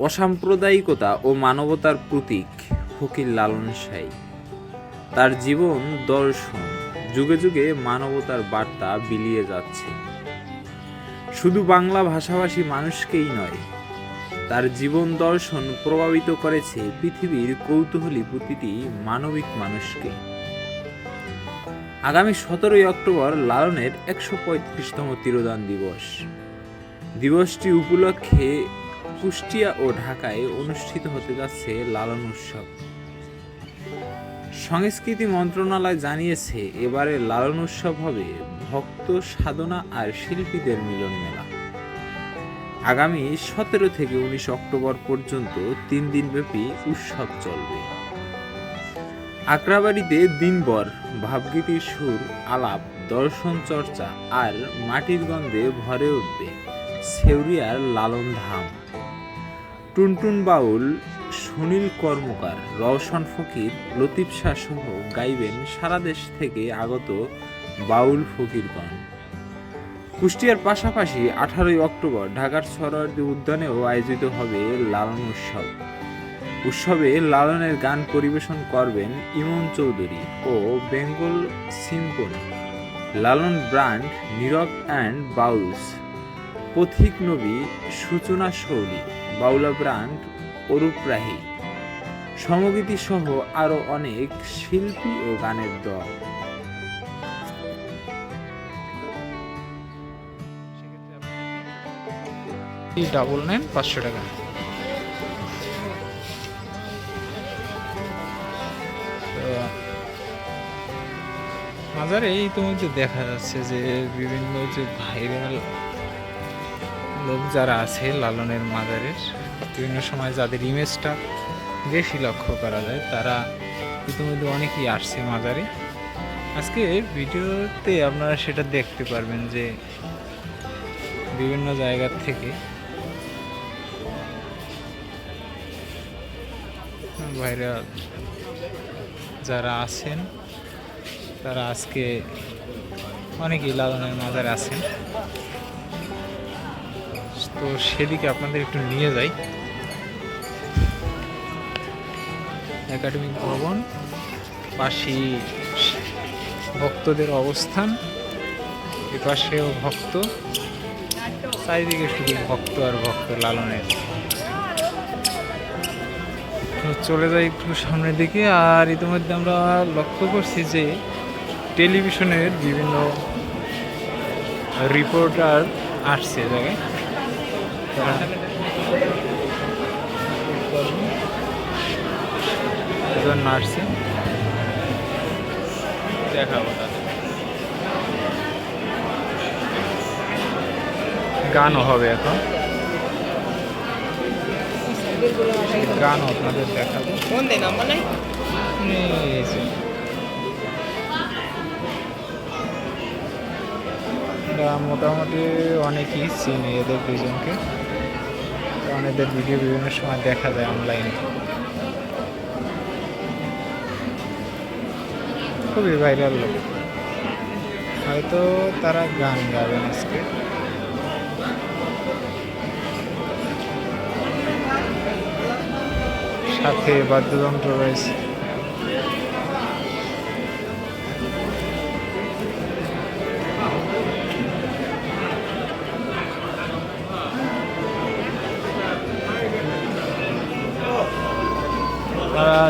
অসাম্প্রদায়িকতা ও মানবতার প্রতীক ফকির লালন সাই তার জীবন দর্শন, যুগে যুগে মানবতার বার্তা বিলিয়ে যাচ্ছে। শুধু বাংলা ভাষাভাষী মানুষকেই নয়, তার জীবন দর্শন প্রভাবিত করেছে পৃথিবীর কৌতূহলী প্রতিটি মানবিক মানুষকে। আগামী সতেরোই অক্টোবর লালনের একশো পঁয়ত্রিশতম তিরোদান দিবস। দিবসটি উপলক্ষে কুষ্টিয়া ও ঢাকায় অনুষ্ঠিত হতে যাচ্ছে লালন উৎসব। সংস্কৃতি মন্ত্রণালয় জানিয়েছে, এবারে লালন উৎসব হবে ভক্ত, সাধনা আর শিল্পীদের মিলন মেলা আগামী সতেরো থেকে উনিশ অক্টোবর পর্যন্ত তিন দিনব্যাপী উৎসব চলবে। আগ্রাবাড়িতে দিনভর ভাবগীতির সুর, আলাপ, দর্শন চর্চা আর মাটির গন্ধে ভরে উঠবে সেউরিয়ার লালন ধাম। টুনটুন বাউল, সুনীল কর্মকার, রওশন ফকির, লতিফ শাহ সহ গাইবেন সারা দেশ থেকে আগত বাউল ফকিরগণ। কুষ্টিয়ার পাশাপাশি আঠারোই অক্টোবর ঢাকার সরোয়ার্দী উদ্যানেও আয়োজিত হবে লালন উৎসব। উৎসবে লালনের গান পরিবেশন করবেন ইমন চৌধুরী ও Bengal Symphony Lalon band Nirob and Bauls. Pothik Nobi Suchona Shouli Baula band Arup Rahi Shomogiti সহ আরও অনেক শিল্পী ও গানের দল। ডাবল নেন পাঁচশো টাকা। মাজারে ইতিমধ্যে দেখা যাচ্ছে যে বিভিন্ন যে ভাইরাল লোক যারা আছে লালনের মাজারের বিভিন্ন সময় যাদের ইমেজটা বেশি লক্ষ্য করা যায়, তারা ইতিমধ্যে অনেকেই আসছে মাজারে আজকে ভিডিওতে আপনারা সেটা দেখতে পারবেন যে বিভিন্ন জায়গার থেকে ভাইরা যারা আছেন, তারা আজকে অনেকেই লালনের মাজারে আছেন। তো সেদিকে আপনাদের একটু নিয়ে যাই। একাডেমিক ভবন, পাশি ভক্তদের অবস্থান এপাশেও ভক্ত। চারিদিকে শুধু ভক্ত আর ভক্ত লালনের। চলে যাই একটু সামনের দিকে, আর ইতিমধ্যে আমরা লক্ষ্য করছি যে টেলিভিশনের বিভিন্ন রিপোর্টার আসছে জায়গায়। তারা এজন্য দেখাবো গানও হবে এখন। গানও আপনাদের দেখাবো। এরা মোটামুটি অনেকেই চিনে এদের দুজনকে। এদের ভিডিও বিভিন্ন সময় দেখা যায় অনলাইনে খুবই ভাইরাল লোক। হয়তো তারা গান গাবেন আজকে। সাথে বাদ্যযন্ত্র রয়েছে।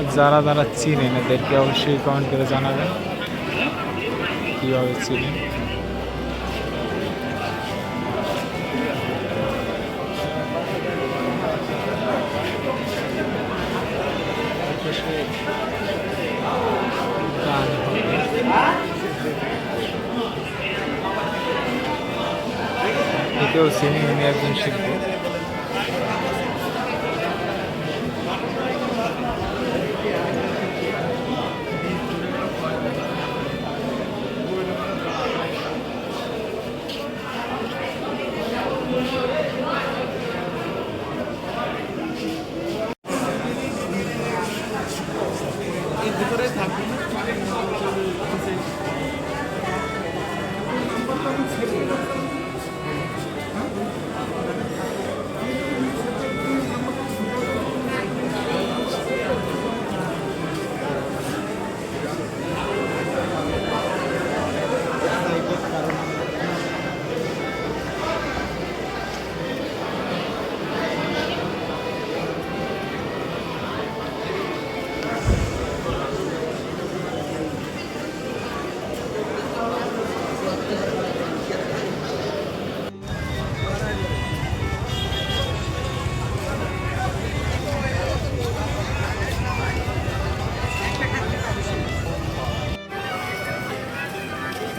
যারা যারা চিনেন এদেরকে অবশ্যই কমেন্ট করে জানাবেন কীভাবে চিনেন গান হবে একেও চিনি উনি একজন শিল্পী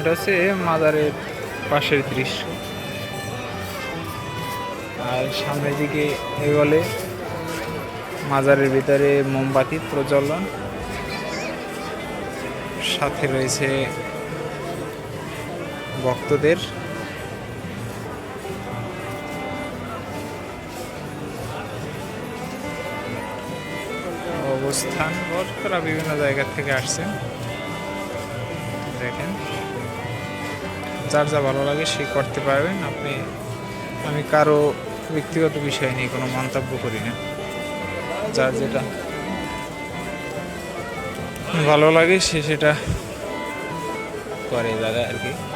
হচ্ছে মাজারের পাশের দৃশ্য। আর সামনের দিকে এগোলে মাজারের ভিতরে মোমবাতি প্রজ্বলন। সাথে রয়েছে ভক্তদের। অবস্থান ভক্তরা বিভিন্ন জায়গা থেকে আসছেন। দেখেন। যার যা ভালো লাগে সে করতে পারবেন। আপনি, আমি কারও ব্যক্তিগত বিষয় নিয়ে কোনো মন্তব্য করি না। যার যেটা ভালো লাগে সে সেটা করে দাদা আর কি।